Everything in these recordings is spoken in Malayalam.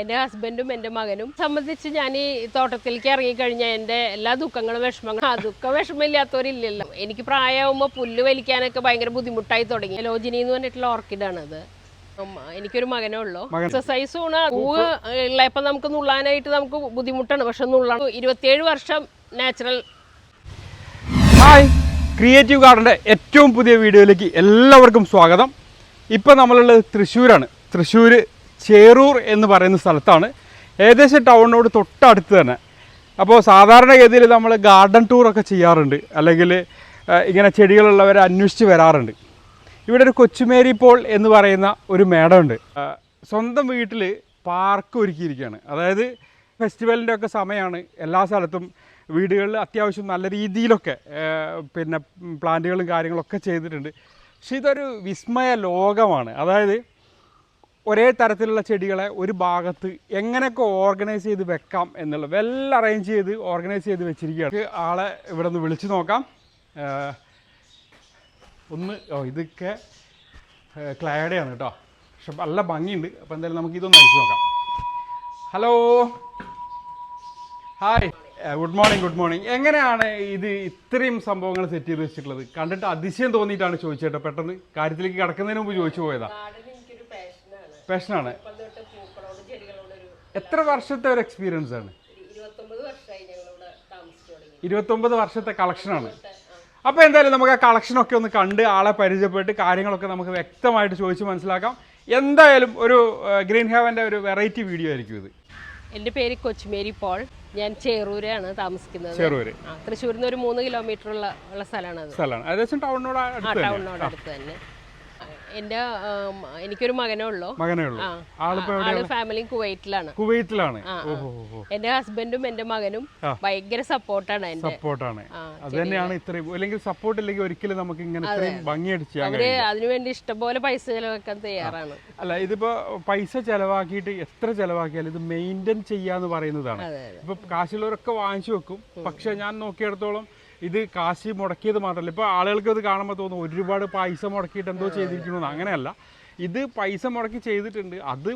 എന്റെ ഹസ്ബൻഡും എന്റെ മകനും സംബന്ധിച്ച് ഞാൻ ഈ തോട്ടത്തിലേക്ക് ഇറങ്ങിക്കഴിഞ്ഞാൽ എന്റെ എല്ലാ ദുഃഖങ്ങളും വിഷമങ്ങളും ആ ദുഃഖ വിഷമമില്ലാത്തവരില്ലല്ലോ. എനിക്ക് പ്രായമാകുമ്പോൾ പുല്ല് വലിക്കാനൊക്കെ ഭയങ്കര ബുദ്ധിമുട്ടായി തുടങ്ങി. ലോജിനി എന്ന് പറഞ്ഞിട്ടുള്ള ഓർക്കിഡാണ് അത്. ഉം, എനിക്കൊരു മകനേ ഉള്ളൂ. എക്സസൈസ് ആണ് പൂവ് ഉള്ളപ്പോൾ നമുക്ക് നുള്ളാനായിട്ട് നമുക്ക് ബുദ്ധിമുട്ടാണ്. പക്ഷെ നുള്ളാണ് ഇരുപത്തിയേഴ് വർഷം നാച്ചുറൽ ഹായ് ക്രിയേറ്റീവ് ഗാർഡന്റെ ഏറ്റവും പുതിയ വീഡിയോയിലേക്ക് എല്ലാവർക്കും സ്വാഗതം. ഇപ്പോൾ നമ്മളുള്ളത് തൃശ്ശൂരാണ്. തൃശ്ശൂർ ചേറൂർ എന്ന് പറയുന്ന സ്ഥലത്താണ്. ഏകദേശം ടൗണിനോട് തൊട്ടടുത്ത് തന്നെ. അപ്പോൾ സാധാരണഗതിയിൽ നമ്മൾ ഗാർഡൻ ടൂറൊക്കെ ചെയ്യാറുണ്ട്. അല്ലെങ്കിൽ ഇങ്ങനെ ചെടികളുള്ളവരെ അന്വേഷിച്ച് വരാറുണ്ട്. ഇവിടെ ഒരു കൊച്ചുമേരി പോൾ എന്ന് പറയുന്ന ഒരു മേടമുണ്ട്. സ്വന്തം വീട്ടിൽ പാർക്ക് ഒരുക്കിയിരിക്കുകയാണ്. അതായത് ഫെസ്റ്റിവലിന്റെ ഒക്കെ സമയമാണ് എല്ലാ സ്ഥലത്തും വീടുകളിൽ അത്യാവശ്യം നല്ല രീതിയിലൊക്കെ പിന്നെ പ്ലാന്റുകളും കാര്യങ്ങളൊക്കെ ചെയ്തിട്ടുണ്ട്. പക്ഷെ ഇതൊരു വിസ്മയ ലോകമാണ്. അതായത് ഒരേ തരത്തിലുള്ള ചെടികളെ ഒരു ഭാഗത്ത് എങ്ങനെയൊക്കെ ഓർഗനൈസ് ചെയ്ത് വെക്കാം എന്നുള്ളത് വെൽ അറേഞ്ച് ചെയ്ത് ഓർഗനൈസ് ചെയ്ത് വെച്ചിരിക്കുകയാണ്. ആളെ ഇവിടെ നിന്ന് വിളിച്ചു നോക്കാം. ഒന്ന് ഓ ഇതൊക്കെ ക്ലയഡയാണ് കേട്ടോ. പക്ഷെ നല്ല ഭംഗിയുണ്ട്. അപ്പോൾ എന്തായാലും നമുക്ക് ഇതൊന്ന് അടിച്ചു നോക്കാം. Hello hi good morning good morning എങ്ങനെയാണ് ഇത് ഇത്രയും സംഭവങ്ങൾ സെറ്റ് ചെയ്ത് വെച്ചിട്ടുള്ളത്? കണ്ടിട്ട് അതിശയം തോന്നിയിട്ടാണ് ചോദിച്ചേട്ടോ പെട്ടെന്ന്. കാര്യത്തിലേക്ക് കിടക്കുന്നതിന് മുമ്പ് ചോദിച്ചു പോയതാ. എനിക്കൊരു പാഷനാണ് എത്ര വർഷത്തെ ഒരു എക്സ്പീരിയൻസ് ആണ്? ഇരുപത്തൊമ്പത് വർഷത്തെ കളക്ഷനാണ് അപ്പോൾ എന്തായാലും നമുക്ക് ആ കളക്ഷനൊക്കെ ഒന്ന് കണ്ട് ആളെ പരിചയപ്പെട്ട് കാര്യങ്ങളൊക്കെ നമുക്ക് വ്യക്തമായിട്ട് ചോദിച്ച് മനസ്സിലാക്കാം. എന്തായാലും ഒരു ഗ്രീൻ ഹെവന്റെ ഒരു വെറൈറ്റി വീഡിയോ ആയിരിക്കും ഇത്. എന്റെ പേര് കൊച്ചുമേരി പോൾ. ഞാൻ ചേറൂരാണ് താമസിക്കുന്നത്. ചേറൂര്. തൃശ്ശൂരിൽ നിന്ന് ഒരു മൂന്ന് കിലോമീറ്റർ ഉള്ള സ്ഥലമാണ് സ്ഥലമാണ്. ഏകദേശം ടൗണിനോട് ടൗണിനോട് അടുത്ത് തന്നെ. എന്റെ ആം, എനിക്കൊരു മകനേ ഉള്ളൂ. മകനേ ഉള്ളൂ. ആൾ ഫാമിലി കുവൈറ്റിലാണ്. കുവൈറ്റിലാണ്. എന്റെ ഹസ്ബൻഡും എന്റെ മകനും. ഭയങ്കര സപ്പോർട്ടാണ് സപ്പോർട്ടാണ് അത് തന്നെയാണ് ഇത്രയും അല്ലെങ്കിൽ സപ്പോർട്ട് ഇല്ലെങ്കിൽ ഒരിക്കലും നമുക്ക് ഇങ്ങനെ ഭംഗിയായിട്ട് ചെയ്യാൻ അവർ അതിനുവേണ്ടി ഇഷ്ടംപോലെ പൈസ ചെലവാക്കാൻ തയ്യാറാണ്. അല്ല ഇതിപ്പോ പൈസ ചെലവാക്കിയിട്ട് എത്ര ചെലവാക്കിയാലും ഇത് മെയിന്റെയിൻ ചെയ്യാന്ന് പറയുന്നതാണ്. ഇപ്പൊ കാശുള്ളവരൊക്കെ വാങ്ങിച്ചു വെക്കും. പക്ഷെ ഞാൻ നോക്കിയിടത്തോളം ഇത് കാശി മുടക്കിയത് മാത്രമല്ല. ഇപ്പോൾ ആളുകൾക്ക് ഇത് കാണുമ്പോൾ തോന്നും ഒരുപാട് പൈസ മുടക്കിയിട്ട് എന്തോ ചെയ്തിരിക്കണമെന്ന് അങ്ങനെയല്ല. ഇത് പൈസ മുടക്കി ചെയ്തിട്ടുണ്ട്. അത്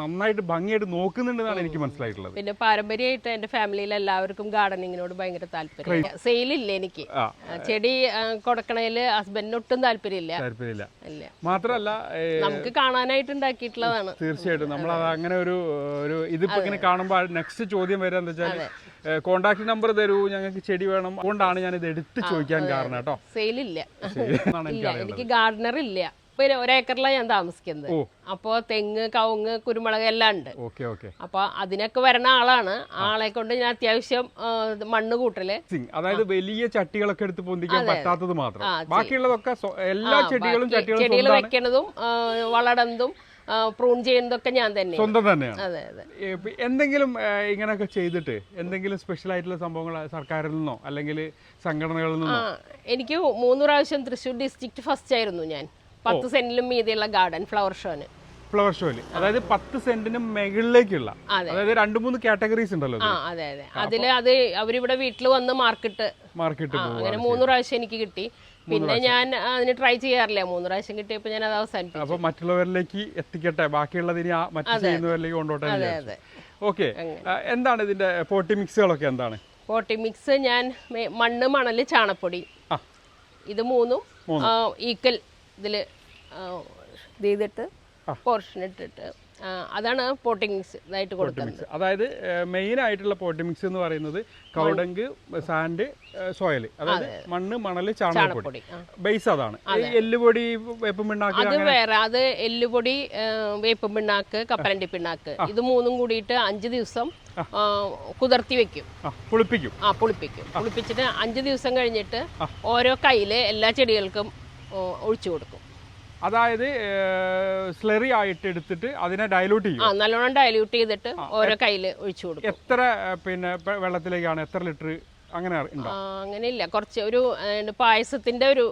നന്നായിട്ട് ഭംഗിയായിട്ട് നോക്കുന്നുണ്ടെന്നാണ് എനിക്ക് മനസ്സിലായിട്ടുള്ളത്. പിന്നെ പാരമ്പര്യമായിട്ട് എന്റെ ഫാമിലിയിൽ എല്ലാവർക്കും ഗാർഡനിങ്ങിനോട് ഭയങ്കര താല്പര്യം സെയിലില്ല എനിക്ക്. ചെടി കൊടുക്കണേൽ ഹസ്ബൻഡിന് ഒട്ടും താല്പര്യമില്ല. താല്പര്യമില്ല. ഇല്ല. മാത്രമല്ല നമുക്ക് കാണാനായിട്ട് ഉണ്ടാക്കിയിട്ടുള്ളതാണ് തീർച്ചയായിട്ടും നമ്മൾ അങ്ങനെ ഒരു ഒരു ഇതിപ്പോ ഇങ്ങനെ കാണുമ്പോൾ നെക്സ്റ്റ് ചോദ്യം വരാന്ന് വെച്ചാൽ കോണ്ടാക്ട് നമ്പർ തരൂ ഞങ്ങൾക്ക് ചെടി വേണം. അതുകൊണ്ടാണ് ഞാൻ ഇത് എടുത്ത് ചോദിക്കാൻ കാരണം കേട്ടോ. സെയിലില്ല എനിക്ക് ഗാർഡനർ ഇല്ല. പിന്നെ ഒരു- ഒരേക്കറിലാണ് ഞാൻ താമസിക്കുന്നത്. അപ്പോൾ തെങ്ങ് കവുങ്ങ് കുരുമുളക് എല്ലാം ഉണ്ട്. Okay okay. അപ്പൊ അതിനൊക്കെ വരുന്ന ആളാണ്. ആളെ കൊണ്ട് ഞാൻ അത്യാവശ്യം മണ്ണ് കൂട്ടൽ. അതായത് വലിയ ചട്ടികളൊക്കെ എടുത്ത് പൊന്തിക്കാൻ പറ്റാത്തത് മാത്രം. ബാക്കിയുള്ളതൊക്കെ എല്ലാ ചെടികളും ചെടികൾ വെക്കണതും ആ, വളടുന്നതും പ്രൂൺ ചെയ്യുന്നതൊക്കെ ഞാൻ തന്നെ സ്വന്തം തന്നെയാണ്. അതെ അതെ. എന്തെങ്കിലും ഇങ്ങനെയൊക്കെ ചെയ്തിട്ട് എന്തെങ്കിലും സ്പെഷ്യൽ ആയിട്ടുള്ള സംഭവങ്ങൾ സർക്കാരിൽ നിന്നോ അല്ലെങ്കിൽ സംഘടനകളിൽ നിന്നോ? എനിക്ക് മൂന്ന് പ്രാവശ്യം തൃശ്ശൂർ ഡിസ്ട്രിക്ട് ഫസ്റ്റ് ആയിരുന്നു ഞാൻ. പത്ത് സെന്റിലും മീതിയുള്ള ഗാർഡൻ ഫ്ലവർ ഷോന് ഫ്ലവർ ഷോയിൽ അതായത് പത്ത് സെന്റിന് മുകളിലേക്കുള്ള അതെ. അതായത് രണ്ട് മൂന്ന് കാറ്റഗറീസ് ഉണ്ടല്ലോ അതെ അതെ. അതിൽ അത് അവരിവിടെ വീട്ടിൽ വന്ന് മാർക്കറ്റ് മാർക്കറ്റ് അങ്ങനെ മൂന്ന് പ്രാവശ്യം എനിക്ക് കിട്ടി. പിന്നെ ഞാൻ അതിന് ട്രൈ ചെയ്യാറില്ല? മൂന്ന് പ്രാവശ്യം കിട്ടിയപ്പോൾ ഞാൻ അത് അവസാനിപ്പിച്ചു. അപ്പൊ മറ്റുള്ളവരിലേക്ക് എത്തിക്കട്ടെ? ബാക്കിയുള്ളതിന് മറ്റു ചെയ്യുന്നവരിലേക്ക് കൊണ്ടോട്ടെ. ഓക്കെ. എന്താണ് ഇതിന്റെ പോട്ടി മിക്സുകളൊക്കെ എന്താണ്? പോട്ടി മിക്സ് ഞാൻ മണ്ണ് മണൽ ചാണപ്പൊടി. ഇത് മൂന്നും ഈക്കൽ ഇതിൽ ഇതിട്ട് പോർഷൻ ഇട്ടിട്ട് അതാണ് പോട്ടിങ്സ് മിക്സ് ഇതായിട്ട് കൊടുക്കുന്നത്. അതായത് മെയിൻ ആയിട്ടുള്ള പോട്ടിമിക്സ് എന്ന് പറയുന്നത് കൗഡങ്ക് സാൻഡ് സോയിൽ അതായത് മണ്ണ് മണൽ ചാണകപ്പൊടി. ബേസ് അതാണ്. എല്ലുപൊടി വേപ്പം പിണ്ണാക്ക് അത് വേറെ. അത് എല്ലുപൊടി വേപ്പം പിണ്ണാക്ക് കപ്പലണ്ടി പിണ്ണാക്ക്. ഇത് മൂന്നും കൂടിയിട്ട് അഞ്ച് ദിവസം കുതിർത്തി വെക്കും. പുളിപ്പിക്കും. ആ പുളിപ്പിക്കും. പുളിപ്പിച്ചിട്ട് അഞ്ച് ദിവസം കഴിഞ്ഞിട്ട് ഓരോ കയ്യിൽ എല്ലാ ചെടികൾക്കും ഒഴിച്ചു കൊടുക്കും. അതായത് സ്ലറി ആയിട്ട് എടുത്തിട്ട് അതിനെ ഡയലൂട്ട് ചെയ്യും നല്ലോണം ഡയലൂട്ട് ചെയ്തിട്ട് ഓരോ കയ്യിൽ ഒഴിച്ചു കൊടുക്കും. എത്ര പിന്നെ വെള്ളത്തിലേക്കാണ് എത്ര ലിറ്റർ അങ്ങനെ അങ്ങനെ ഇല്ല അങ്ങനെയില്ല. കുറച്ച് ഒരു പായസത്തിന്റെ ഒരു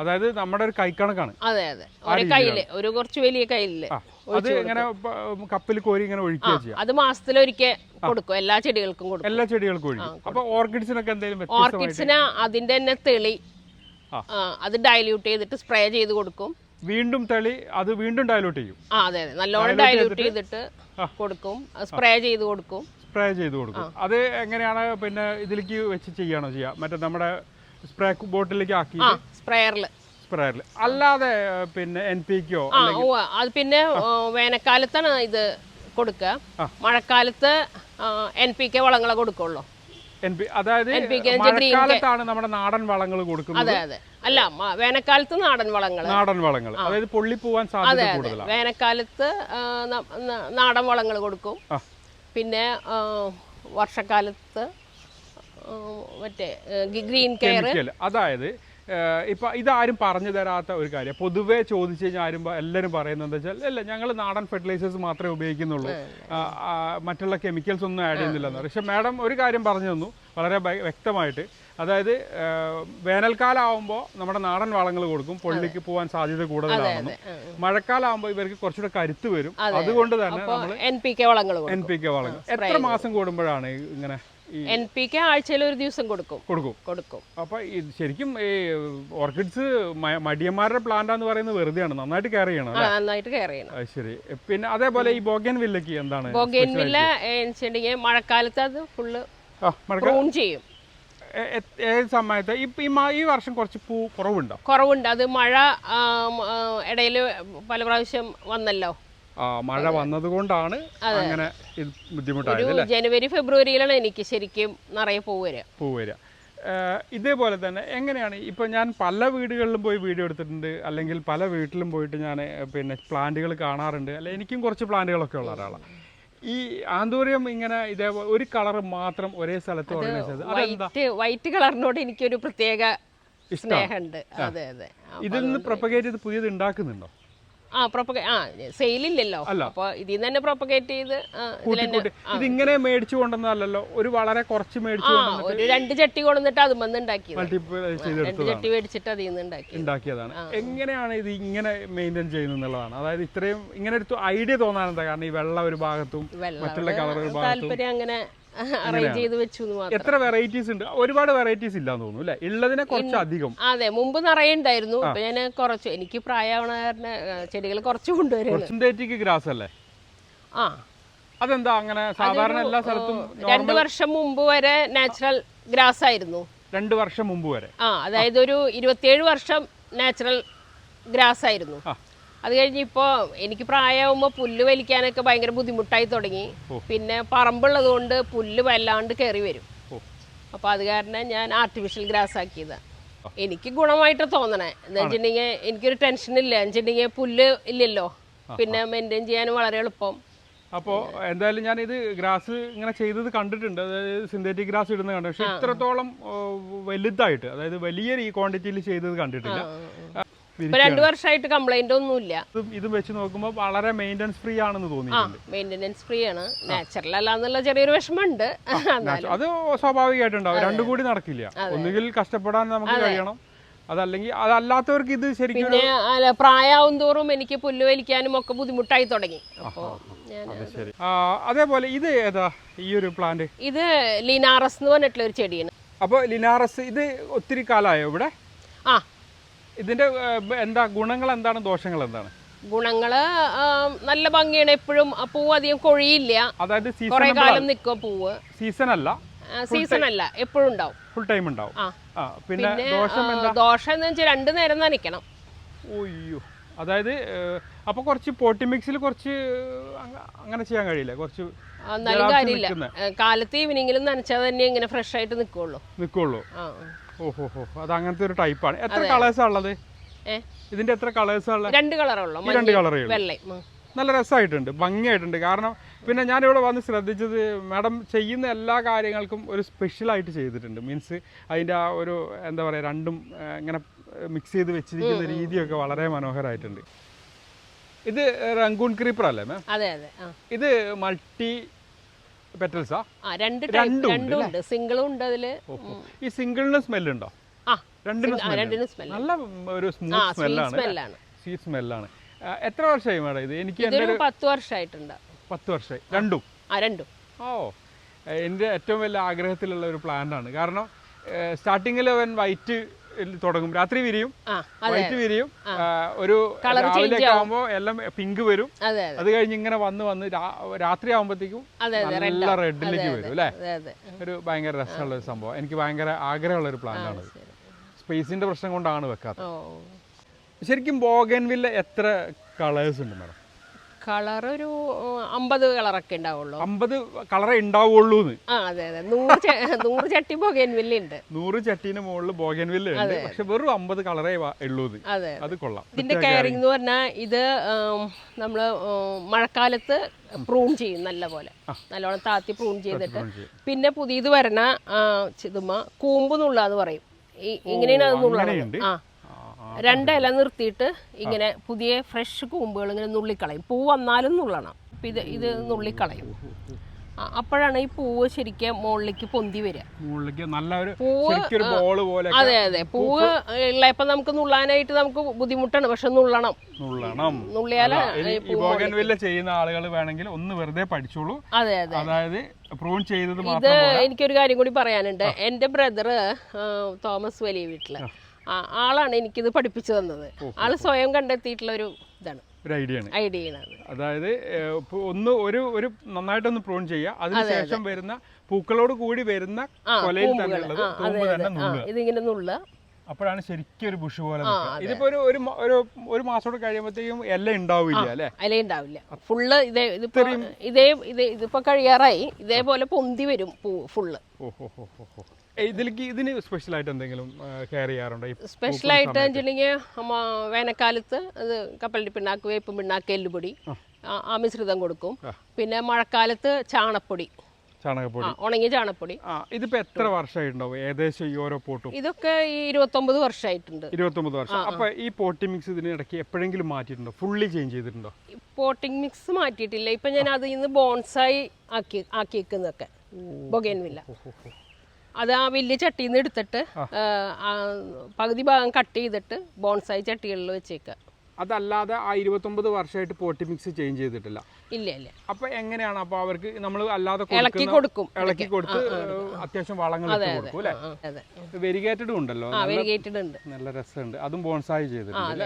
അതായത് നമ്മുടെ ഒരു കൈക്കണക്കാണ്. അതെ അതെ. ഒരു കയ്യിൽ ഒരു കുറച്ച് വലിയ കയ്യിൽ അത് ഇങ്ങനെ കപ്പിൽ കോരി ഇങ്ങനെ ഒഴിക്കുക ചെയ്യാം. അത് മാസത്തിലൊരിക്കൽ കൊടുക്കും. എല്ലാ ചെടികൾക്കും കൊടുക്കും. എല്ലാ ചെടികൾക്കും ഒഴിക്കും. അപ്പൊ ഓർക്കിഡ്സിനൊക്കെ എന്തെങ്കിലും ഓർക്കിഡ്സിന് അതിന്റെ തന്നെ തെളി അത് ഡയല്യൂട്ട് ചെയ്തിട്ട് സ്പ്രേ ചെയ്ത് കൊടുക്കും. വീണ്ടും തളി അത് വീണ്ടും ഡയലൂട്ട് ചെയ്യും. ആ അതെ അതെ. നല്ലോണം ഡയലൂട്ട് ചെയ്തിട്ട് കൊടുക്കും. സ്പ്രേ ചെയ്ത് കൊടുക്കും. സ്പ്രേ ചെയ്ത് കൊടുക്കും. അത് എങ്ങനെയാണ് പിന്നെ ഇതിലേക്ക് വെച്ച് ചെയ്യാണോ ചെയ്യാ? മറ്റേ നമ്മുടെ സ്പ്രേ ബോട്ടിലേക്ക് ആക്കി സ്പ്രേയറിൽ സ്പ്രേയറിൽ അല്ലാതെ പിന്നെ എൻ പി കോ ആ അത് പിന്നെ വേനൽക്കാലത്താണ് ഇത് കൊടുക്കുക. മഴക്കാലത്ത് എൻ പി കെ വളങ്ങളെ കൊടുക്കുള്ളൂ. അതായത് മഴക്കാലത്താണ് നമ്മുടെ നാടൻ വളങ്ങൾ കൊടുക്കുന്നത്. അതെ അതെ. അല്ല വേനൽക്കാലത്ത് നാടൻ വളങ്ങൾ നാടൻ വളങ്ങൾ അതായത് പൊള്ളി പോവാൻ സാധ്യത കൂടുതലാണ് വേനൽക്കാലത്ത് നാടൻ വളങ്ങൾ കൊടുക്കും. പിന്നെ വർഷക്കാലത്ത് മറ്റേ ഗ്രീൻ കെയർ അതായത് ഇപ്പൊ ഇതാരും പറഞ്ഞു തരാത്ത ഒരു കാര്യം. പൊതുവേ ചോദിച്ചു കഴിഞ്ഞാൽ ആരും എല്ലാവരും പറയുന്നത് എന്താ വെച്ചാൽ അല്ല ഞങ്ങൾ നാടൻ ഫെർട്ടിലൈസേഴ്സ് മാത്രമേ ഉപയോഗിക്കുന്നുള്ളൂ. മറ്റുള്ള കെമിക്കൽസ് ഒന്നും ആഡ് ചെയ്യുന്നില്ലെന്ന് പക്ഷെ മാഡം ഒരു കാര്യം പറഞ്ഞു തന്നു വളരെ വ്യക്തമായിട്ട്. അതായത് വേനൽക്കാലം ആവുമ്പോൾ നമ്മുടെ നാടൻ വളങ്ങൾ കൊടുക്കും പൊള്ളിക്ക് പോകാൻ സാധ്യത കൂടുതലാണെന്നും. മഴക്കാലം ആവുമ്പോൾ ഇവർക്ക് കുറച്ചുകൂടെ കരുത്ത് വരും. അതുകൊണ്ട് തന്നെ നമ്മൾ എൻ പി കെ വളങ്ങൾ കൊടുക്കും. എൻ പി കെ വളങ്ങൾ. എത്ര മാസം കൂടുമ്പോഴാണ് ഇങ്ങനെ എൻ പി കെ ആഴ്ചയിൽ ഒരു ദിവസം കൊടുക്കും. കൊടുക്കും. കൊടുക്കും. അപ്പൊ ശരിക്കും ഈ ഓർക്കിഡ്സ് മടിയന്മാരുടെ പ്ലാന്റ് എന്ന് പറയുന്നത് വെറുതെയാണ്. നന്നായിട്ട് കെയർ ചെയ്യണം നന്നായിട്ട് കെയർ ചെയ്യണം. ശരി. പിന്നെ അതേപോലെ ഈ ബോഗൻ വില്ലക്ക് എന്താണ് ബോഗൻ വെച്ചിട്ടുണ്ടെങ്കിൽ മഴക്കാലത്ത് അത് ഫുള്ള് പ്രൂൺ ചെയ്യും. ഏത് സമയത്ത്? ഈ വർഷം കുറച്ച് പൂ കുറവുണ്ടോ? കുറവുണ്ട്. അത് മഴ ഇടയിൽ പല പ്രാവശ്യം വന്നല്ലോ. മഴ വന്നതുകൊണ്ടാണ് അങ്ങനെ ഇത് ബുദ്ധിമുട്ടായത് ജനുവരി ഫെബ്രുവരിയിലാണ് എനിക്ക് ശരിക്കും നിറയെ പൂവര വരിക. പൂ വരിക. ഏഹ് ഇതേപോലെ തന്നെ എങ്ങനെയാണ് ഇപ്പം ഞാൻ പല വീടുകളിലും പോയി വീഡിയോ എടുത്തിട്ടുണ്ട് അല്ലെങ്കിൽ പല വീട്ടിലും പോയിട്ട് ഞാൻ പിന്നെ പ്ലാന്റുകൾ കാണാറുണ്ട് അല്ലെ എനിക്കും കുറച്ച് പ്ലാന്റുകളൊക്കെ ഉള്ള ഒരാളാണ് ഈ ആന്തൂര്യം ഇങ്ങനെ ഇതേപോലെ ഒരു കളർ മാത്രം ഒരേ സ്ഥലത്ത് വൈറ്റ് വൈറ്റ് കളറിനോട് എനിക്കൊരു പ്രത്യേക സ്നേഹമുണ്ട്. അതെ അതെ. ഇതിൽ നിന്ന് പ്രൊപ്പഗേറ്റ് ചെയ്ത് പുതിയത് ഉണ്ടാക്കുന്നുണ്ടോ? ആ പ്രൊപ്പഗേ ആ സെയിലില്ലല്ലോ അല്ല. അപ്പോൾ ഇതിൽ നിന്ന് തന്നെ പ്രൊപ്പഗേറ്റ് ചെയ്ത് കൂട്ടി ഇതിങ്ങനെ മേടിച്ചു കൊണ്ടുവന്നതല്ലോ ഒരു വളരെ കുറച്ച് മേടിച്ചു ആ ഒരു രണ്ട് ചട്ടി കൊണ്ടുവന്നിട്ട് അത് വന്ന് ഉണ്ടാക്കിയത്. രണ്ട് ചട്ടി മേടിച്ചിട്ട് അതിൽ നിന്ന് ഉണ്ടാക്കി ഉണ്ടാക്കിയതാണ്. എങ്ങനെയാണ് ഇത് ഇങ്ങനെ മെയിന്റെയിൻ ചെയ്യുന്നത് എന്നുള്ളതാണ്. അതായത് ഇത്രയും ഇങ്ങനെ ഒരു ഐഡിയ തോന്നാൻ എന്താ കാരണം ഈ വെള്ള ഒരു ഭാഗത്തും മറ്റുള്ള കളർ ഒരു ഭാഗത്തും താല്പര്യം അങ്ങനെ അറേഞ്ച് ചെയ്ത് വെച്ചു എത്ര വെറൈറ്റീസ് ഉണ്ട്? ഒരുപാട് വെറൈറ്റീസ് ഇല്ലാന്ന് തോന്നുന്നു അല്ലെ? ഉള്ളതിനെ കുറച്ച് അധികം. അതെ മുമ്പ് നിറയെ ഉണ്ടായിരുന്നു. ഇപ്പൊ ഞാൻ കുറച്ചു എനിക്ക് പ്രായമാവണ ചെടികൾ കുറച്ച് കൊണ്ടുവരും സിന്തറ്റിക് ഗ്രാസ് അല്ലേ? ആ. അതെന്താ അങ്ങനെ സാധാരണ എല്ലാ സ്ഥലത്തും രണ്ട് വർഷം മുമ്പ് വരെ നാച്ചുറൽ ഗ്രാസ് ആയിരുന്നു. രണ്ട് വർഷം മുമ്പ് വരെ. ആ അതായത് ഒരു ഇരുപത്തിയേഴ് വർഷം നാച്ചുറൽ ഗ്രാസ് ആയിരുന്നു. അത് കഴിഞ്ഞ് ഇപ്പോൾ എനിക്ക് പ്രായമാകുമ്പോൾ പുല്ല് വലിക്കാനൊക്കെ ഭയങ്കര ബുദ്ധിമുട്ടായി തുടങ്ങി. പിന്നെ പറമ്പുള്ളത് കൊണ്ട് പുല്ല് വല്ലാണ്ട് കയറി വരും. അപ്പൊ അപ്പോൾ അത് കാരണം ഞാൻ ആർട്ടിഫിഷ്യൽ ഗ്രാസ് ആക്കിയത്. എനിക്ക് ഗുണമായിട്ട് തോന്നണേ. എന്ന് വെച്ചിട്ടുണ്ടെങ്കിൽ എനിക്കൊരു ടെൻഷൻ ഇല്ല. വെച്ചിട്ടുണ്ടെങ്കിൽ പുല്ല് ഇല്ലല്ലോ. പിന്നെ മെയിന്റെയിൻ ചെയ്യാനും വളരെ എളുപ്പം. അപ്പോൾ എന്തായാലും ഞാൻ ഇത് ഗ്രാസ് ഇങ്ങനെ ചെയ്തത് കണ്ടിട്ടുണ്ട്. അതായത് സിന്തറ്റിക് ഗ്രാസ് ഇടുന്നത് കണ്ടു. പക്ഷെ ഇത്രത്തോളം വലുതായിട്ട് അതായത് വലിയ ഈ ക്വാണ്ടിറ്റിയിൽ ചെയ്തത് കണ്ടിട്ടില്ല. ഇപ്പൊ രണ്ടു വർഷമായിട്ട് കംപ്ലൈന്റ് ഒന്നുമില്ല. ഇതും വെച്ച് നോക്കുമ്പോൾ വളരെ മെയിന്റനൻസ് ഫ്രീ ആണെന്ന് തോന്നി മെയിന്റെനൻസ് ഫ്രീ ആണ്. നാച്ചുറൽ അല്ലാന്നുള്ള ചെറിയൊരു വിഷമമുണ്ട്. അത് സ്വാഭാവികമായിട്ടുണ്ടാവും. രണ്ടും കൂടി നടക്കില്ല. ഒന്നുകിൽ കഷ്ടപ്പെടാൻ നമുക്ക് കഴിയണം. അതല്ലെങ്കിൽ അതല്ലാത്തവർക്ക് ഇത് ശരിക്കും പിന്നെ പ്രായമാവും തോറും എനിക്ക് പുല്ല് വലിക്കാനും ഒക്കെ ബുദ്ധിമുട്ടായി തുടങ്ങി. അപ്പോൾ ശരി. അതേപോലെ ഇത് ഏതാ ഈ ഒരു പ്ലാന്റ് ഇത് ലിനാറസ് എന്ന് പറഞ്ഞിട്ടുള്ള ഒരു ചെടിയാണ്. അപ്പോൾ ലിനാറസ് ഇത് ഒത്തിരി കാലമായോ ഇവിടെ? ആ ഇതിന്റെ എന്താ ഗുണങ്ങൾ എന്താണ് ദോഷങ്ങൾ എന്താണ്? ഗുണങ്ങൾ നല്ല ഭംഗിയാണ് എപ്പോഴും. പൂവ് അധികം കൊഴിയില്ല. അതായത് കുറെ കാലം നിൽക്കും പൂവ്. സീസൺ അല്ല. സീസൺ അല്ല. എപ്പോഴും ഉണ്ടാവും. ഫുൾ ടൈം ഉണ്ടാവും. പിന്നെ ദോഷം എന്താ? ദോഷം എന്ന് വെച്ചാൽ രണ്ടു നേരം നനയ്ക്കണം. ഒയ്യോ അതായത് അപ്പൊ കുറച്ച് പോട്ടി മിക്സിൽ കുറച്ച് അങ്ങനെ ചെയ്യാൻ കഴിയില്ല? കുറച്ച് നല്ല കാര്യമില്ല. കാലത്ത് ഈവനിങ്ങിലും നനച്ചാൽ തന്നെ ഇങ്ങനെ ഫ്രഷ് ആയിട്ട് നിൽക്കുള്ളൂ നിൽക്കുള്ളൂ ആ. ഓഹോ അത് അങ്ങനത്തെ ഒരു ടൈപ്പാണ് എത്ര കളേഴ്സാണ് ഉള്ളത്? ഇതിന്റെ എത്ര കളേഴ്സാണ് ഉള്ളത്? രണ്ട് കളറുള്ളൂ രണ്ട് കളറേ ഉള്ളൂ. നല്ല രസമായിട്ടുണ്ട് ഭംഗിയായിട്ടുണ്ട്. കാരണം പിന്നെ ഞാനിവിടെ വന്ന് ശ്രദ്ധിച്ചത് മാഡം ചെയ്യുന്ന എല്ലാ കാര്യങ്ങൾക്കും ഒരു സ്പെഷ്യലായിട്ട് ചെയ്തിട്ടുണ്ട്. മീൻസ് അതിന്റെ ആ ഒരു എന്താ പറയുക രണ്ടും ഇങ്ങനെ മിക്സ് ചെയ്ത് വെച്ചിരിക്കുന്ന രീതിയൊക്കെ വളരെ മനോഹരമായിട്ടുണ്ട് ഇത് റങ്കൂൺ ക്രീപ്പർ അല്ലേ മാം ഇത് മൾട്ടി പെറ്റൽസാ രണ്ട് രണ്ടും ഉണ്ട് സിംഗിളും ഉണ്ട്. അതിൽ. ഈ സിംഗിളിന് രണ്ടിനും സ്മെൽ നല്ല ഒരു സ്മൂത്ത് സ്മെല്ലാണ് സ്വീറ്റ് സ്മെല്ലാണ് എത്ര വർഷമായി മാഡം ഇത്? എനിക്ക് പത്ത് വർഷമായിട്ടുണ്ട് പത്ത് വർഷമായി. രണ്ടും? രണ്ടും. ഓ എന്റെ ഏറ്റവും വലിയ ആഗ്രഹത്തിലുള്ള ഒരു പ്ലാന്റ് ആണ്. കാരണം സ്റ്റാർട്ടിങ്ങിൽ അവൻ വൈറ്റ് തുടങ്ങും. രാത്രി വിരിയും വൈറ്റ് വിരിയും ഒരു രാവിലെ ആവും. എല്ലാം പിങ്ക് വരും. അതെ കഴിഞ്ഞ് ഇങ്ങനെ വന്ന് വന്ന് രാത്രി ആകുമ്പോഴത്തേക്കും നല്ല. റെഡിലേക്ക് വരും അല്ലേ? ഒരു ഭയങ്കര രസമുള്ള ഒരു സംഭവം. എനിക്ക് ഭയങ്കര ആഗ്രഹമുള്ള ഒരു പ്ലാന്റ് ആണ് സ്പേസിന്റെ പ്രശ്നം കൊണ്ടാണ് വെക്കാത്തത്. ശരിക്കും ബോഗൻവില്ല എത്ര കളേഴ്സ് ഉണ്ട് മാഡം കളർ ഒരു അമ്പത് കളറൊക്കെ ഉണ്ടാവുള്ളൂ. അമ്പത് കളറേ ഉണ്ടാവുള്ളൂ ആ അതെ അതെ. നൂറ് നൂറ് ചട്ടി ബൊഗേൻവില്ല ഉണ്ട്. നൂറ് ചട്ടീന് മുകളിൽ ബോഗൻവില്ല ഉണ്ട്. പക്ഷെ വെറും അമ്പത് കളറേ ഉള്ളൂ അതെ അത്. കൊള്ളാം. ഇതിന്റെ കെയറിംഗ് എന്ന് പറഞ്ഞാൽ ഇത് നമ്മൾ മഴക്കാലത്ത് പ്രൂൺ ചെയ്യും നല്ല പോലെ. നല്ലോണം താത്തി പ്രൂൺ ചെയ്തിട്ട്. പിന്നെ പുതിയത് വരണ ചിതുമ കൂമ്പ് നുള്ളാന്ന് പറയും. ഈ- ഇങ്ങനെയാണ് അത് നുള്ളത് ആ. ആ, ഇല രണ്ടില നിർത്തിയിട്ട് ഇങ്ങനെ പുതിയ ഫ്രഷ് കൂമ്പുകൾ ഇങ്ങനെ നുള്ളിക്കളയും. പൂ വന്നാലും നുള്ളണം. അപ്പം ഇത് ഇത് നുള്ളിക്കളയും. അപ്പോഴാണ് ഈ പൂവ് ശരിക്കും മുകളിലേക്ക് പൊന്തി വരിക. നല്ലൊരു പൂവ്, പോലെ അതെ അതെ. പൂവ് ഉള്ളപ്പോൾ നമുക്ക് നുള്ളാനായിട്ട് നമുക്ക് ബുദ്ധിമുട്ടാണ്. പക്ഷെ നുള്ളണം. നുള്ളണം. നുള്ളിയാൽ ചെയ്യുന്ന ആളുകൾ വേണമെങ്കിൽ ഒന്ന് വെറുതെ പഠിച്ചോളൂ. അതെ അതെ. അതായത് പ്രൂൺ ചെയ്തത് ഇത്. എനിക്കൊരു കാര്യം കൂടി പറയാനുണ്ട്. എന്റെ ബ്രദർ തോമസ് വലിയ വീട്ടിൽ. ആളാണ് എനിക്കിത് പഠിപ്പിച്ചു തന്നത്. ആൾ സ്വയം കണ്ടെത്തിയിട്ടുള്ള ഒരു ഇതാണ്. ഒരു ഐഡിയ ആണ്. ഐഡിയ ആണ് അതായത് ഒന്ന് ഒരു ഒരു നന്നായിട്ടൊന്ന് പ്രൂൺ ചെയ്യുക. അതിനുശേഷം വരുന്ന പൂക്കളോട് കൂടി വരുന്ന കൊലയിൽ തന്നെ ഉള്ളത് തൂമ്പ് തന്നെ ആ നുള്ളുക. ഇതിങ്ങനെ നുള്ള അപ്പോഴാണ് ശരിക്കും ഒരു ബുഷ് പോലെ. ഇതിപ്പോ ഒരു ഒരു ഒരു മാസത്തോടെ കഴിയുമ്പോഴത്തേക്കും എല്ലാം ഉണ്ടാവില്ല അല്ലെ? അല ഉണ്ടാവില്ല. ഫുള്ള് ഇതേ ഇതിപ്പോ ഇതേ ഇതേ ഇതിപ്പോ കഴിയാറായി. ഇതേപോലെ പൊന്തി വരും പൂ ഫുള്ള്. ഓഹോ ഇതിലേക്ക് ഇതിന് സ്പെഷ്യൽ ആയിട്ട് എന്തെങ്കിലും കെയർ ചെയ്യാറുണ്ടോ? ആയിട്ട് വെച്ചിട്ടുണ്ടെങ്കിൽ വേനൽക്കാലത്ത് അത് കപ്പലണ്ടി പിണ്ണാക്ക് വേപ്പ് പിണ്ണാക്ക് എല്ലുപൊടി ആ, ആ മിശ്രിതം കൊടുക്കും. പിന്നെ മഴക്കാലത്ത് ചാണപ്പൊടി ചാണകപ്പൊടി. ഉണങ്ങിയ ചാണപ്പൊടി ഇതിപ്പോ എത്ര വർഷമായിട്ടുണ്ടാവും? ഏകദേശം ഈ ഓരോ പോട്ടും? ഇതൊക്കെ ഈ ഇരുപത്തൊമ്പത് വർഷമായിട്ടുണ്ട് ഇരുപത്തൊമ്പത് വർഷം. അപ്പൊ ഈ പോട്ടി മിക്സ് ഇതിന് ഇടയ്ക്ക് എപ്പോഴെങ്കിലും മാറ്റിയിട്ടുണ്ടോ? ഫുള്ളി ചേഞ്ച് ചെയ്തിട്ടുണ്ടോ? പോട്ടിംഗ് മിക്സ് മാറ്റിയിട്ടില്ല. ഇപ്പൊ ഞാൻ അതിൽ നിന്ന് ബോൺസായി ആക്കി ആക്കിയേക്കുന്നൊക്കെ ബൊഗേൻവില്ല അത് ആ വലിയ ചട്ടിയിൽ നിന്ന് എടുത്തിട്ട് പകുതി ഭാഗം കട്ട് ചെയ്തിട്ട് ബോൺസായി ചട്ടികളിൽ വെച്ചേക്കുക അതല്ലാതെ ആ ഇരുപത്തൊമ്പത് വർഷമായിട്ട് പോട്ടി മിക്സ് ചേഞ്ച് ചെയ്തിട്ടില്ല. ഇല്ല ഇല്ല. അപ്പൊ എങ്ങനെയാണ്? അപ്പൊ അവർക്ക് നമ്മൾ അല്ലാതെ ഇളക്കി കൊടുക്കും. ഇളക്കി. കൊടുത്ത് അത്യാവശ്യം വളങ്ങൾ കൊടുക്കും അല്ലെ? വെരിഗേറ്റഡും ഉണ്ടല്ലോ. വെരിഗേറ്റഡ് ഉണ്ട്. നല്ല രസമുണ്ട്. അതും ബോൺസായി ചെയ്തിട്ടുണ്ട്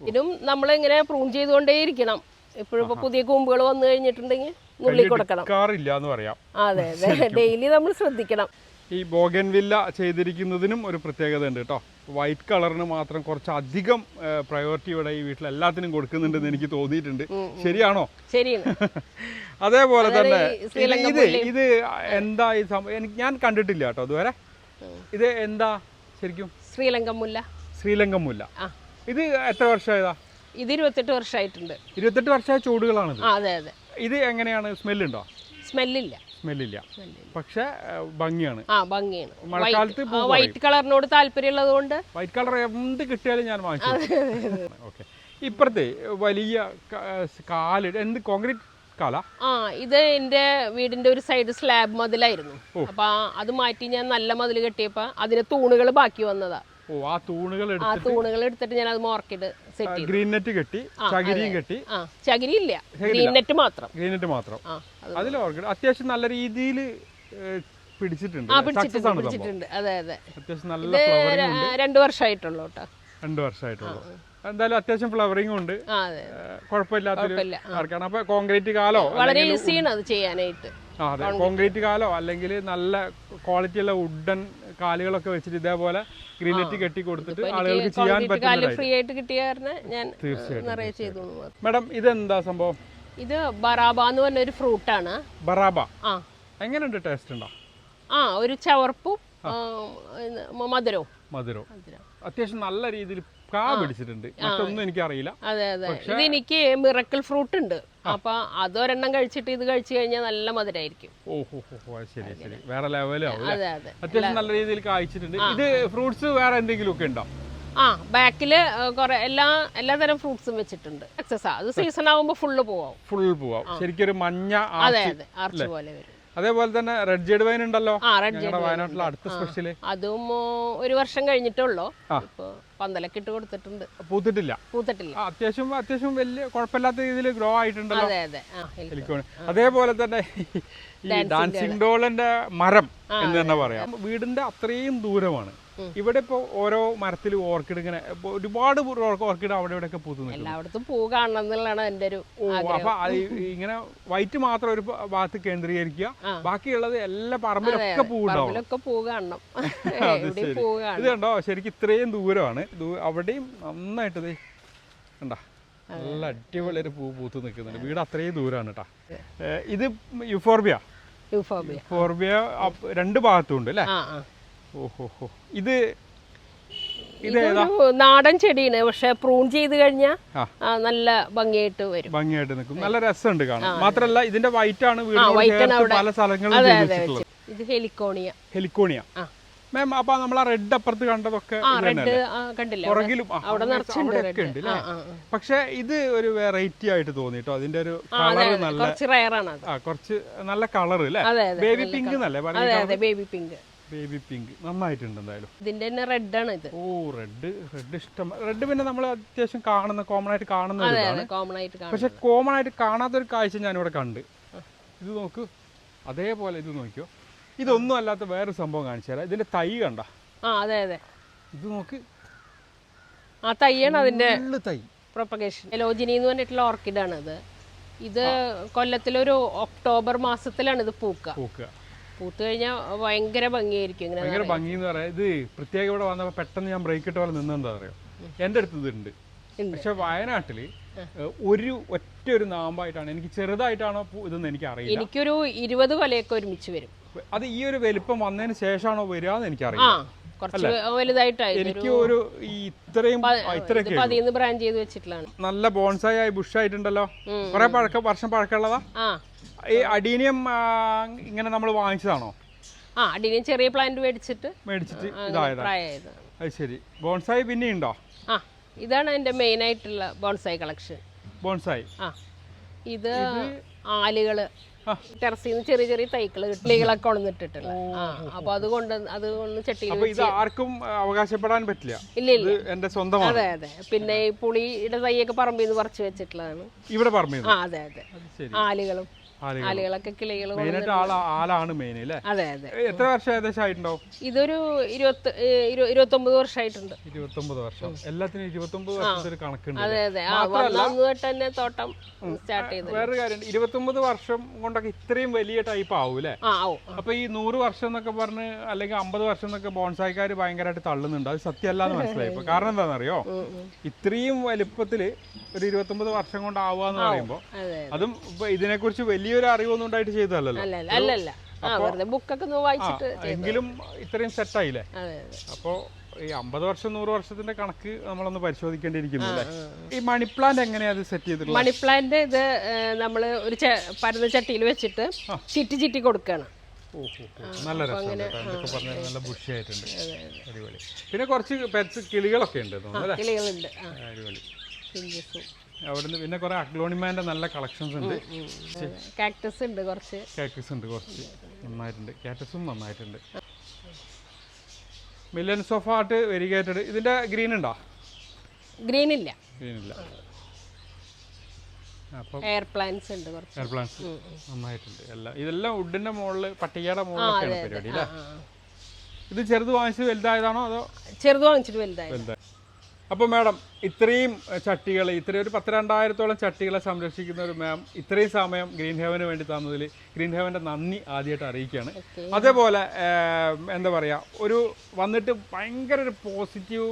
ഇതും അതെ ഇങ്ങനെ പ്രൂൺ ചെയ്തുകൊണ്ടേയിരിക്കണം എപ്പോഴും ഇപ്പൊ പുതിയ കൂമ്പുകൾ വന്നു കഴിഞ്ഞിട്ടുണ്ടെങ്കിൽ നുള്ളി കൊടുക്കണം. കാറില്ല എന്ന് പറയാം. അതെ അതെ. ഡെയിലി നമ്മൾ ശ്രദ്ധിക്കണം. ഈ ബോഗൻവില്ല ചെയ്തിരിക്കുന്നതിനും ഒരു പ്രത്യേകത ഉണ്ട് കേട്ടോ. വൈറ്റ് കളറിന് മാത്രം കുറച്ച് അധികം പ്രയോറിറ്റി ഇവിടെ ഈ വീട്ടിൽ എല്ലാത്തിനും കൊടുക്കുന്നുണ്ടെന്ന് എനിക്ക് തോന്നിയിട്ടുണ്ട്. ശരിയാണോ? അതേപോലെ തന്നെ ഇത് ഇത് എന്താ ഈ സംഭവം ഞാൻ കണ്ടിട്ടില്ല കേട്ടോ അതുവരെ ഇത് എന്താ ശരിക്കും? ശ്രീലങ്ക മുല്ല. ശ്രീലങ്കൻ മുല്ല. ഇത് എത്ര വർഷമായതാ? ഇത് ഇരുപത്തെട്ട് വർഷമായിട്ടുണ്ട്. ഇരുപത്തെട്ട് വർഷമായ ചൂടുകളാണ് അതെ അതെ. ഇത് എങ്ങനെയാണ്? സ്മെല്ലുണ്ടോ? സ്മെല്ലില്ല. സ്മെല്ലില്ല. പക്ഷെ ഭംഗിയാണ്. ആ ഭംഗിയാണ്. മഴക്കാലത്ത് വൈറ്റ് കളറിനോട് താല്പര്യമുള്ളത് കൊണ്ട് വൈറ്റ് കളർ എന്ത് കിട്ടിയാലും ഞാൻ വാങ്ങിച്ചു ഓക്കെ. ഇപ്പുറത്തെ വലിയ കാൽ എന്ത് കോൺക്രീറ്റ് കാല? ആ ഇത് എന്റെ വീടിന്റെ ഒരു സൈഡ് സ്ലാബ് മതിലായിരുന്നു. അപ്പൊ അത് മാറ്റി ഞാൻ നല്ല മതിൽ കെട്ടിയപ്പോ അതിന് തൂണുകൾ ബാക്കി വന്നതാ. ഓ ആ തൂണുകൾ ആ തൂണുകൾ എടുത്തിട്ട് ഞാൻ അത് മോർക്കിട്ട് സെറ്റ് ഗ്രീൻ നെറ്റ് കെട്ടി ചകിരിയും കെട്ടി. ആ ചകിരി ഇല്ല ഗ്രീൻ നെറ്റ് മാത്രം. ഗ്രീൻ നെറ്റ് മാത്രം. അതിൽ ഓർക്കിഡ്. അത്യാവശ്യം നല്ല രീതിയിൽ പിടിച്ചിട്ടുണ്ട്. സക്സസ് ആണ് പിടിച്ചിട്ടുണ്ട്. അതെ അതെ. അത്യാവശ്യം നല്ല ഫ്ലവറിംഗ് ര- രണ്ട് വർഷമായിട്ടുള്ളൂ കേട്ടോ. രണ്ട് വർഷമായിട്ടുള്ളൂ എന്തായാലും അത്യാവശ്യം ഫ്ലവറിംഗ് ഉണ്ട്. കുഴപ്പമില്ലാത്തൊരു. ആർക്കാണ്. അപ്പൊ കോൺക്രീറ്റ് കാലോ വളരെ ഈസിയാണ് അത് ചെയ്യാനായിട്ട്. അതെ. കോൺക്രീറ്റ് കാലോ അല്ലെങ്കിൽ നല്ല ക്വാളിറ്റി ഉള്ള വുഡൻ കാലുകളൊക്കെ വെച്ചിട്ട് ഇതേപോലെ ഗ്രീനറ്റ് കെട്ടി കൊടുത്തിട്ട് ആളുകൾക്ക് ചെയ്യാൻ പറ്റും തീർച്ചയായിട്ടും. മാഡം ഇതെന്താ സംഭവം? ഇത് ബറാബ എന്ന് പറഞ്ഞ ഒരു ഫ്രൂട്ടാണ്. ബറാബ. ആ. എങ്ങനെയുണ്ട് ടേസ്റ്റ് ഉണ്ടോ? ആ ഒരു ചവർപ്പും മധുരവും. മധുരവും. മധുരം. മധുരം അത്യാവശ്യം നല്ല രീതിയിൽ കാ പിടിച്ചിട്ടുണ്ട്. മറ്റൊന്നും എനിക്കറിയില്ല. അതെ അതെ. ഇത് എനിക്ക് മിറക്കിൾ ഫ്രൂട്ട് ഉണ്ട്. അപ്പൊ അതൊരെണ്ണം കഴിച്ചിട്ട് ഇത് കഴിച്ചു കഴിഞ്ഞാൽ നല്ല മധുരമായിരിക്കും അത് ശരി ശരി. വേറെ ലെവലാവും അല്ലേ? അതെ അതെ. അത്യാവശ്യം നല്ല രീതിയിൽ കായ്ച്ചിട്ടുണ്ട്. ഇത് ഫ്രൂട്ട്സ് വേറെ എന്തെങ്കിലും ഒക്കെ ഉണ്ടോ? ആ ബാക്കിൽ കുറെ എല്ലാ എല്ലാതരം ഫ്രൂട്ട്സും വെച്ചിട്ടുണ്ട്. സക്സസ് അത് സീസൺ ആവുമ്പോൾ ഫുള്ള് പോവാം ഫുൾ പോവാം. ശരിക്കും ഒരു മഞ്ഞ അതെ ആർച്ച് അതെ. ആർച്ച് പോലെ വരും. അതേപോലെ തന്നെ റെഡ് ജെഡ് വൈൻ ഉണ്ടല്ലോ? ആ റെഡ് ഞങ്ങളുടെ വയനാട്ടിലെ അടുത്ത സ്പെഷ്യൽ അതും ഓ, ഒരു വർഷം കഴിഞ്ഞിട്ടുള്ളൂ ആ. ഇപ്പൊ പന്തലൊക്കെ ഇട്ട് കൊടുത്തിട്ടുണ്ട്. പൂത്തിട്ടില്ല. പൂത്തിട്ടില്ല. ആ, അത്യാവശ്യം അത്യാവശ്യം വലിയ കുഴപ്പമില്ലാത്ത രീതിയിൽ ഗ്രോ ആയിട്ടുണ്ടല്ലോ? അതെ അതെ. ആ അതേപോലെ തന്നെ ഈ ഡാൻസിങ് ഡോളിന്റെ മരം എന്ന് തന്നെ പറയാം. വീടിന്റെ അത്രയും ദൂരമാണ്. ഇവിടെ ഇപ്പോൾ ഓരോ മരത്തിൽ ഓർക്കിഡ് ഇങ്ങനെ ഇപ്പൊ ഒരുപാട് ഓർക്കിഡ് അവിടെ ഇവിടെ ഒക്കെ പൂത്തു എല്ലായിടത്തും പൂ കാണണം എന്നുള്ളതാണ് എന്റെ ഒരു അപ്പൊ ഇങ്ങനെ വൈറ്റ് മാത്രം ഒരു ഭാഗത്ത് കേന്ദ്രീകരിക്കുക. ബാക്കിയുള്ളത് എല്ലാ പറമ്പിലൊക്കെ പൂ ഉണ്ടാവും പൂ കാണണം. ഇത് കണ്ടോ? ശരിക്കും ഇത്രയും ദൂരമാണ്. അവിടെയും നന്നായിട്ട് കണ്ടാ? നല്ല അടിപൊളി ഒരു പൂ പൂത്ത് നിൽക്കുന്നുണ്ട്. വീട് അത്രയും ദൂരമാണ് കേട്ടാ ഇത് യുഫോർബിയ? യുഫോർബിയ. യുഫോർബിയ രണ്ട് ഭാഗത്തും ഉണ്ട് അല്ലേ ഓഹോ ഇത് നാടൻ ചെടിയാണ്. പക്ഷെ പ്രൂൺ ചെയ്ത് കഴിഞ്ഞാൽ നല്ല ഭംഗിയായിട്ട് വരും. ഭംഗിയായിട്ട് നിൽക്കും. നല്ല രസമുണ്ട് കാണാൻ. മാത്രല്ല ഇതിന്റെ വൈറ്റ് ആണ്. പല വെച്ച്. ഇത് ഹെലിക്കോണിയ. ഹെലിക്കോണിയ. മാം അപ്പൊ നമ്മൾ ആ റെഡ് അപ്പുറത്ത് കണ്ടതൊക്കെ പുറകിലും ഉണ്ട് പക്ഷെ ഇത് ഒരു വെറൈറ്റി ആയിട്ട് തോന്നിട്ടോ അതിന്റെ ഒരു കളർ നല്ല കുറച്ച് നല്ല കളർ അല്ലേ ബേബി പിങ്ക് എന്നല്ലേ ബേബി പിങ്ക് ബേബി പിങ്ക് നന്നായിട്ടുണ്ട് എന്തായാലും. ഇതിന്റെ തന്നെ റെഡ് ആണ് ഇത്. ഓ റെഡ് റെഡ് ഇഷ്ടം. റെഡ് പിന്നെ നമ്മൾ അത്യാവശ്യം കാണുന്ന കോമൺ ആയിട്ട് കാണുന്ന ഒരു കോമൺ ആയിട്ട് കാണും പക്ഷെ കോമൺ ആയിട്ട് കാണാത്തൊരു കാഴ്ച ഞാനിവിടെ കണ്ട്. ഇത് നോക്ക്. അതേപോലെ ഇത് നോക്കിയോ. ഇതൊന്നും അല്ലാത്ത വേറൊരു സംഭവം കാണിച്ചു തരാം. ഇതിന്റെ തൈ കണ്ട. ആ അതെ അതെ. ഇത് നോക്ക്. ആ തയ്യാണ് അതിന്റെ ഫുള്ള് തൈ. പ്രൊപ്പഗേഷൻ എലോജിനി എന്ന് പറഞ്ഞിട്ടുള്ള ഓർക്കിഡാണ് ഇത് ഇത് കൊല്ലത്തിലൊരു ഒക്ടോബർ മാസത്തിലാണ് ഇത് പൂക്കുക പൂക്കുക പൂത്ത് കഴിഞ്ഞാൽ ഭയങ്കര ഭംഗിയായിരിക്കും ഇങ്ങനെ ഭയങ്കര ഭംഗി എന്ന് പറയാം. ഇത് പ്രത്യേകം ഇവിടെ വന്നപ്പോൾ പെട്ടെന്ന് ഞാൻ ബ്രേക്ക് ഇട്ട പോലെ നിന്നെന്താ അറിയോ? എന്റെ അടുത്ത് ഇതുണ്ട് ഉണ്ട്. പക്ഷെ വയനാട്ടിൽ ഒരു ഒറ്റ ഒരു നാമ്പായിട്ടാണ്. എനിക്ക് ചെറുതായിട്ടാണോ പൂ ഇതെന്ന് എനിക്ക് അറിയില്ല എനിക്കൊരു ഇരുപത് കൊലയൊക്കെ ഒരുമിച്ച് വരും. അത് ഈ ഒരു വലിപ്പം വന്നതിന് ശേഷമാണോ വരിക എന്ന് ആ കുറച്ച് വലുതായിട്ടായി. എനിക്ക് ഒരു ഈ ഇത്രയും ആ, ഇത്രയൊക്കെ ഇത് പതിന്ന് ബ്രാൻഡ് ചെയ്ത് വെച്ചിട്ടുള്ളതാണ്. നല്ല ബോൺസായി ആയി കൊറേ ആയിട്ടുണ്ടല്ലോ കുറെ പഴക്കം വർഷം പഴക്കമുള്ളതാ? ആ. ഈ അഡീനിയം ഇങ്ങനെ നമ്മൾ വാങ്ങിച്ചതാണോ? ആ അഡീനിയം ചെറിയ പ്ലാന്റ് മേടിച്ചിട്ട് മേടിച്ചിട്ട് ഇതായത്. അത് ശരി. ബോൺസായി പിന്നെ ഉണ്ടോ? ആ ഇതാണ് എന്റെ മെയിൻ ആയിട്ടുള്ള ബോൺസായി കളക്ഷൻ ബോൺസായി. ആ ഇത് ആലുകൾ. ടെറസിൽ നിന്ന് ചെറിയ ചെറിയ തൈകൾ കിട്ടികളൊക്കെ കൊണ്ടുവന്നിട്ടുള്ള ആ അപ്പൊ അതുകൊണ്ട് അത് കൊണ്ട് ചട്ടിയിൽ ഇത് ആർക്കും അവകാശപ്പെടാൻ പറ്റില്ല. ഇല്ല ഇല്ല. എന്റെ സ്വന്തമാണ്. അതെ അതെ. പിന്നെ ഈ പുളിയുടെ തൈയൊക്കെ പറമ്പിൽ നിന്ന് പറിച്ചു വെച്ചിട്ടുള്ളതാണ്. ഇവിടെ പറമ്പിൽ ആ അതെ അതെ. ആലുകളും. ആലുകളൊക്കെ കിളികൾ ആളാണ് മെയിൻ അല്ലേ അതെ അതെ. എത്ര വർഷം ഏകദേശം ആയിട്ടുണ്ടാവും? ഇതൊരു ഇരുപത്തി ഇരു- ഇരുപത്തൊമ്പത് വർഷമായിട്ടുണ്ട് ഇരുപത്തൊമ്പത് വർഷം. എല്ലാത്തിനും ഇരുപത്തൊമ്പത് വർഷത്തെ കണക്കുണ്ട് അതെ അതെ. തന്നെ തോട്ടം സ്റ്റാർട്ട് ചെയ്തത്. വേറൊരു കാര്യം ഇരുപത്തൊമ്പത് വർഷം കൊണ്ടൊക്കെ ഇത്രയും വലിയ ടൈപ്പ് ആവും അല്ലേ അപ്പൊ ഈ നൂറ് വർഷം എന്നൊക്കെ പറഞ്ഞ് അല്ലെങ്കിൽ അമ്പത് വർഷം എന്നൊക്കെ ബോൺസായിക്കാർ ഭയങ്കരമായിട്ട് തള്ളുന്നുണ്ട്. അത് സത്യമല്ലാന്ന് മനസ്സിലായി. ഇപ്പൊ കാരണം എന്താണെന്നറിയോ ഇത്രയും വലുപ്പത്തിൽ ഒരു ഇരുപത്തൊമ്പത് വർഷം കൊണ്ട് ആവുക എന്ന് പറയുമ്പോൾ അതെ ഇതിനെക്കുറിച്ച് ഇതിനെക്കുറിച്ച് വലിയൊരു അറിവൊന്നും ഉണ്ടായിട്ട് ചെയ്തതല്ലോ അല്ലല്ല ബുക്കൊക്കെ വായിച്ചിട്ട് എങ്കിലും ഇത്രയും സെറ്റായില്ലേ അപ്പോൾ ഈ അമ്പത് വർഷം നൂറ് വർഷത്തിന്റെ കണക്ക് നമ്മളൊന്ന് പരിശോധിക്കേണ്ടിയിരിക്കുന്നു അല്ലേ? ഈ മണി പ്ലാന്റ് എങ്ങനെയാ അത് സെറ്റ് ചെയ്തിട്ടുള്ളത്? മണി പ്ലാന്റ് ഇത് നമ്മൾ ഒരു പരന്ന ചട്ടിയിൽ വെച്ചിട്ട് ചിറ്റി ചിറ്റി കൊടുക്കുകയാണ്. നല്ല രസമുണ്ട്. എന്തൊക്കെ നല്ല ബുഷി ആയിട്ടുണ്ട്. അടിപൊളി. പിന്നെ കുറച്ച് പെറ്റ്സ് കിളികളൊക്കെ ഉണ്ട് അടിപൊളി. അവിടുന്ന് പിന്നെ കുറെ അഗ്ലോണിമാന്റെ നല്ല കളക്ഷൻസ് ഉണ്ട്. കാക്ടസ് ഉണ്ട് കുറച്ച്. കാക്ടസ് ഉണ്ട് കുറച്ച്. നന്നായിട്ടുണ്ട്. കാക്ടസും നന്നായിട്ടുണ്ട്. മില്യൻസ് ഓഫ് ആർട്ട് വെരിഗേറ്റഡ് ഇതിന്റെ ഗ്രീൻ ഉണ്ടോ? ഗ്രീൻ ഇല്ല. ഗ്രീൻ ഇല്ല. എയർ പ്ലാന്റ്സ് ഉണ്ട് കുറച്ച്. എയർ പ്ലാന്റ്സ് നന്നായിട്ടുണ്ട്. എല്ലാം ഇതെല്ലാം വുഡിന്റെ മുകളിൽ പട്ടികയുടെ മുകളിലൊക്കെയാണ് പരിപാടി അല്ലേ. ഇത് ചെറുത് വാങ്ങിച്ച് വലുതായതാണോ അതോ ചെറുത് വാങ്ങിച്ചിട്ട് വലുതായി വലുതായി അപ്പോൾ മാഡം ഇത്രയും ചട്ടികൾ ഇത്രയും ഒരു പത്ത് രണ്ടായിരത്തോളം ചട്ടികളെ സംരക്ഷിക്കുന്ന ഒരു മാം ഇത്രയും സമയം ഗ്രീൻ ഹെവന് വേണ്ടി തന്നതിൽ ഗ്രീൻ ഹെവന്റെ നന്ദി ആദ്യമായിട്ട് അറിയിക്കുകയാണ്. അതേപോലെ എന്താ പറയുക ഒരു വന്നിട്ട് ഭയങ്കര ഒരു പോസിറ്റീവ്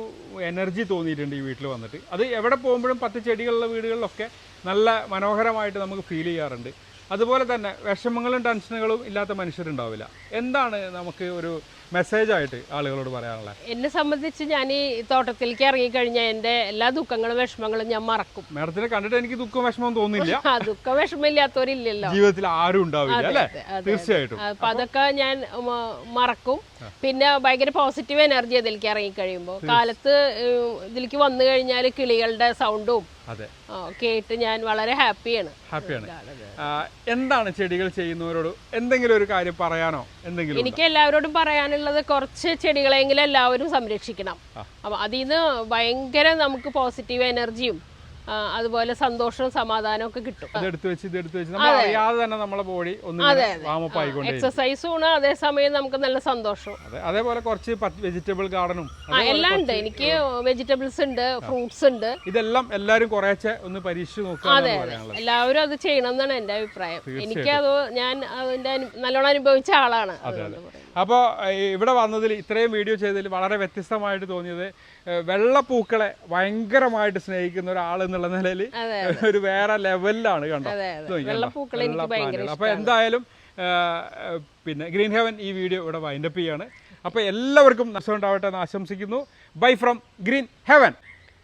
എനർജി തോന്നിയിട്ടുണ്ട് ഈ വീട്ടിൽ വന്നിട്ട്. അത് എവിടെ പോകുമ്പോഴും പത്ത് ചെടികളുള്ള വീടുകളിലൊക്കെ നല്ല മനോഹരമായിട്ട് നമുക്ക് ഫീൽ ചെയ്യാറുണ്ട്. അതുപോലെ തന്നെ വിഷമങ്ങളും ടെൻഷനുകളും ഇല്ലാത്ത മനുഷ്യരുണ്ടാവില്ല. എന്താണ് നമുക്ക് ഒരു മെസ്സേജായിട്ട് ആളുകളോട് പറയാനുള്ളത് എന്നെ സംബന്ധിച്ച് ഞാൻ ഈ തോട്ടത്തിലേക്ക് ഇറങ്ങിക്കഴിഞ്ഞാൽ എന്റെ എല്ലാ ദുഃഖങ്ങളും വിഷമങ്ങളും ഞാൻ മറക്കും. മാഡത്തിനെ കണ്ടിട്ട് എനിക്ക് ദുഃഖം വിഷമം തോന്നില്ല ദുഃഖം വിഷമമില്ലാത്തവരില്ലല്ലോ. ജീവിതത്തിൽ ആരും ഉണ്ടാവില്ല അല്ലേ. തീർച്ചയായിട്ടും. അപ്പൊ അതൊക്കെ ഞാൻ മറക്കും. പിന്നെ ഭയങ്കര പോസിറ്റീവ് എനർജി അതിലേക്ക് ഇറങ്ങി കഴിയുമ്പോൾ കാലത്ത് ഇതിലേക്ക് വന്നു കഴിഞ്ഞാൽ കിളികളുടെ സൗണ്ടും കേട്ട് ഞാൻ വളരെ ഹാപ്പിയാണ് ഹാപ്പിയാണ് എന്താണ് ചെടികൾ ചെയ്യുന്നവരോട് എന്തെങ്കിലും ഒരു കാര്യം പറയാനോ? എന്തെങ്കിലും എനിക്ക് എല്ലാവരോടും പറയാനുള്ളത് കുറച്ച് ചെടികളെങ്കിലും എല്ലാവരും സംരക്ഷിക്കണം. അപ്പം അതിൽ നിന്ന് ഭയങ്കര നമുക്ക് പോസിറ്റീവ് എനർജിയും അതുപോലെ സന്തോഷവും സമാധാനവും ഒക്കെ കിട്ടും. ഇതെടുത്ത് വെച്ച് ഇതെടുത്ത് വെച്ച്. നമ്മൾ അറിയാതെ തന്നെ നമ്മളെ ബോഡി ഒന്ന് വാമപ്പ് ആയിക്കൊണ്ടേ എക്സസൈസും ആണ് അതേസമയം നമുക്ക് നല്ല സന്തോഷവും അതേപോലെ കുറച്ച് വെജിറ്റബിൾ ഗാർഡനും എല്ലാം ഉണ്ട്. എനിക്ക് വെജിറ്റബിൾസ് ഉണ്ട് ഫ്രൂട്ട്സ് ഉണ്ട്. ഇതെല്ലാം എല്ലാവരും കുറേശ്ശെ ഒന്ന് പരീക്ഷിച്ച് നോക്കുക അതെ എല്ലാവരും അത് ചെയ്യണം എന്നാണ് എന്റെ അഭിപ്രായം. എനിക്കത് ഞാൻ അതിന്റെ നല്ലോണം അനുഭവിച്ച ആളാണ്. അതുകൊണ്ട്. അപ്പോൾ ഇവിടെ വന്നതിൽ ഇത്രയും വീഡിയോ ചെയ്തതിൽ വളരെ വ്യത്യസ്തമായിട്ട് തോന്നിയത് വെള്ളപ്പൂക്കളെ ഭയങ്കരമായിട്ട് സ്നേഹിക്കുന്ന ഒരാൾ എന്നുള്ള നിലയിൽ ഒരു വേറെ ലെവലിലാണ് കണ്ടോ. അപ്പോൾ എന്തായാലും പിന്നെ ഗ്രീൻ ഹെവൻ ഈ വീഡിയോ ഇവിടെ വൈൻഡപ്പ് ചെയ്യാണ്. അപ്പോൾ എല്ലാവർക്കും നഷ്ടം ഉണ്ടാവട്ടെ എന്ന് ആശംസിക്കുന്നു. Bye from Green Heaven.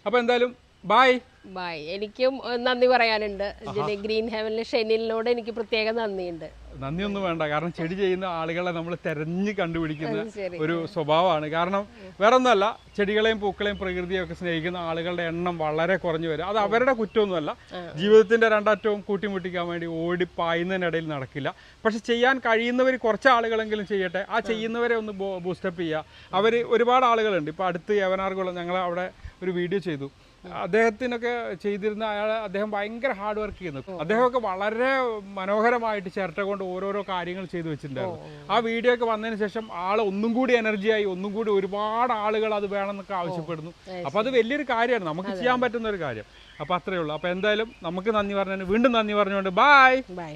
അപ്പോൾ എന്തായാലും ബൈ. ബൈ. എനിക്കും നന്ദി പറയാനുണ്ട്. ഗ്രീൻ ഹെവനിലെ ഷെനിലിനോട് എനിക്ക് പ്രത്യേക നന്ദിയുണ്ട്. നന്ദിയൊന്നും വേണ്ട. കാരണം ചെടി ചെയ്യുന്ന ആളുകളെ നമ്മൾ തെരഞ്ഞു കണ്ടുപിടിക്കുന്ന ഒരു സ്വഭാവമാണ്. കാരണം വേറെ ഒന്നുമല്ല ചെടികളെയും പൂക്കളെയും പ്രകൃതിയും ഒക്കെ സ്നേഹിക്കുന്ന ആളുകളുടെ എണ്ണം വളരെ കുറഞ്ഞു വരും. അത് അവരുടെ കുറ്റമൊന്നുമല്ല. ജീവിതത്തിന്റെ രണ്ടറ്റവും കൂട്ടിമുട്ടിക്കാൻ വേണ്ടി ഓടി പായുന്നതിനിടയിൽ നടക്കില്ല. പക്ഷെ ചെയ്യാൻ കഴിയുന്നവർ കുറച്ച് ആളുകളെങ്കിലും ചെയ്യട്ടെ. ആ ചെയ്യുന്നവരെ ഒന്ന് ബൂസ്റ്റപ്പ് ചെയ്യുക. അവർ ഒരുപാട് ആളുകളുണ്ട്. ഇപ്പോൾ അടുത്ത് യവനാർകുളം ഞങ്ങൾ അവിടെ ഒരു വീഡിയോ ചെയ്തു. അദ്ദേഹത്തിനൊക്കെ ചെയ്തിരുന്ന അയാൾ അദ്ദേഹം ഭയങ്കര ഹാർഡ് വർക്ക് ചെയ്യുന്നു. അദ്ദേഹമൊക്കെ വളരെ മനോഹരമായിട്ട് ചിരട്ട കൊണ്ട് ഓരോരോ കാര്യങ്ങൾ ചെയ്തു വെച്ചിട്ടുണ്ടായിരുന്നു. ആ വീഡിയോ ഒക്കെ വന്നതിന് ശേഷം ആൾ ഒന്നും കൂടി എനർജിയായി ഒന്നും കൂടി ഒരുപാട് ആളുകൾ അത് വേണമെന്നൊക്കെ ആവശ്യപ്പെടുന്നു. അപ്പൊ അത് വലിയൊരു കാര്യമാണ്. നമുക്ക് ചെയ്യാൻ പറ്റുന്ന ഒരു കാര്യം. അപ്പൊ അത്രയേ ഉള്ളൂ. അപ്പൊ എന്തായാലും നമുക്ക് നന്ദി പറഞ്ഞു വീണ്ടും നന്ദി പറഞ്ഞുകൊണ്ട് ബായ് ബൈ